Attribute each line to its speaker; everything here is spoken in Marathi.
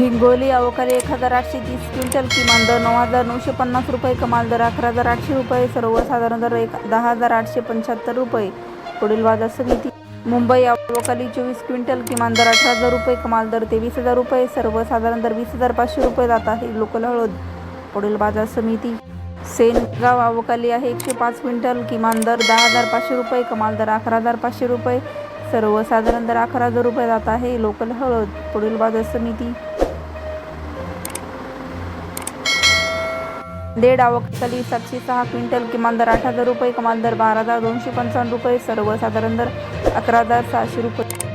Speaker 1: हिंगोली अवकाळी एक हजार आठशे तीस क्विंटल किमान दर नऊ हजार नऊशे पन्नास रुपये कमाल दर अकरा हजार आठशे रुपये सर्वसाधारण दर एक दहा हजार आठशे पंच्याहत्तर रुपये. पुढील बाजार समिती. मुंबई अवकाळी चोवीस क्विंटल किमान दर अठरा हजार रुपये कमाल दर तेवीस हजार रुपये सर्वसाधारण दर वीस हजार पाचशे रुपये जात आहे लोकल हळद. पुढील बाजार समिती. सेनगाव अवकाली आहे एकशे पाच क्विंटल किमान दर दहा हजार पाचशे रुपये कमाल दर अकरा हजार पाचशे रुपये. सर्वसाधारण दर अकरा हजार रुपये जात आहे लोकल हळद. पुढील बाजार समिती. देड आवकखाली सातशे सहा क्विंटल किमान दर आठ हजार रुपये कमाल दर बारा हजार दोनशे पंचावन्न रुपये सर्वसाधारण दर अकरा हजार सहाशे रुपये.